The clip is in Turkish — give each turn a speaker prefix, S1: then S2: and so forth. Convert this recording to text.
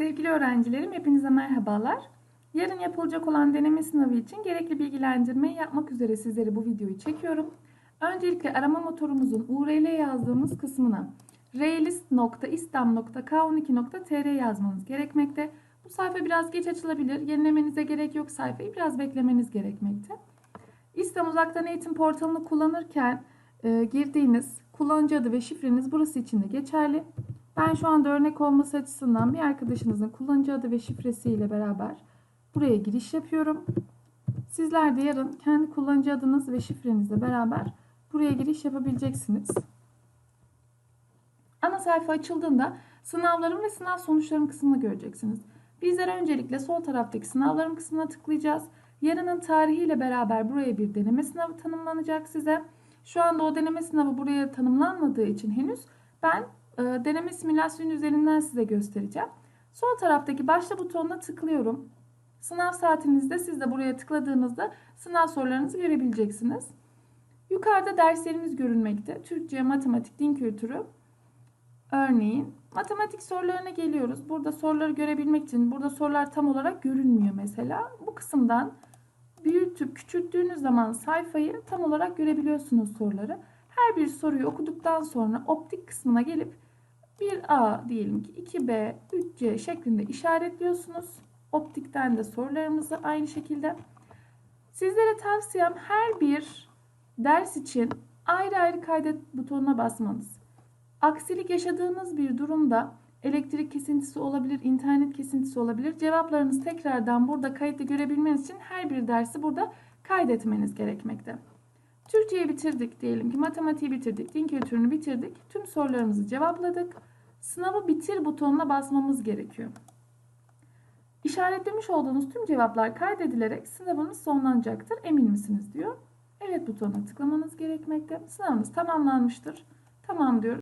S1: Sevgili öğrencilerim, hepinize merhabalar. Yarın yapılacak olan deneme sınavı için gerekli bilgilendirmeyi yapmak üzere sizlere bu videoyu çekiyorum. Öncelikle arama motorumuzun URL yazdığımız kısmına railist.istam.k12.tr yazmanız gerekmekte. Bu sayfa biraz geç açılabilir. Yenilemenize gerek yok sayfayı. Biraz beklemeniz gerekmekte. İslam Uzaktan Eğitim portalını kullanırken e, girdiğiniz kullanıcı adı ve şifreniz burası için de geçerli. Ben şu anda örnek olması açısından bir arkadaşınızın kullanıcı adı ve şifresiyle beraber buraya giriş yapıyorum. Sizler de yarın kendi kullanıcı adınız ve şifrenizle beraber buraya giriş yapabileceksiniz. Ana sayfa açıldığında sınavlarım ve sınav sonuçlarım kısmını göreceksiniz. Bizler öncelikle sol taraftaki sınavlarım kısmına tıklayacağız. Yarının tarihiyle beraber buraya bir deneme sınavı tanımlanacak size. Şu anda o deneme sınavı buraya tanımlanmadığı için henüz ben deneme simülasyonu üzerinden size göstereceğim. Sol taraftaki başla butonuna tıklıyorum. Sınav saatinizde siz de buraya tıkladığınızda sınav sorularınızı görebileceksiniz. Yukarıda derslerimiz görünmekte. Türkçe, matematik, din kültürü. Örneğin matematik sorularına geliyoruz. Burada soruları görebilmek için burada sorular tam olarak görünmüyor mesela. Bu kısımdan büyütüp küçülttüğünüz zaman sayfayı tam olarak görebiliyorsunuz soruları. Her bir soruyu okuduktan sonra optik kısmına gelip 1A diyelim ki 2B, 3C şeklinde işaretliyorsunuz. Optikten de sorularımızı aynı şekilde. Sizlere tavsiyem her bir ders için ayrı ayrı kaydet butonuna basmanız. Aksilik yaşadığınız bir durumda elektrik kesintisi olabilir, internet kesintisi olabilir. Cevaplarınızı tekrardan burada kayıtlı görebilmeniz için her bir dersi burada kaydetmeniz gerekmekte. Türkçeyi bitirdik diyelim ki matematiği bitirdik, din kültürünü bitirdik. Tüm sorularımızı cevapladık. Sınavı bitir butonuna basmamız gerekiyor. İşaretlemiş olduğunuz tüm cevaplar kaydedilerek sınavınız sonlanacaktır. Emin misiniz diyor. Evet butonuna tıklamanız gerekmekte. Sınavınız tamamlanmıştır. Tamam diyoruz.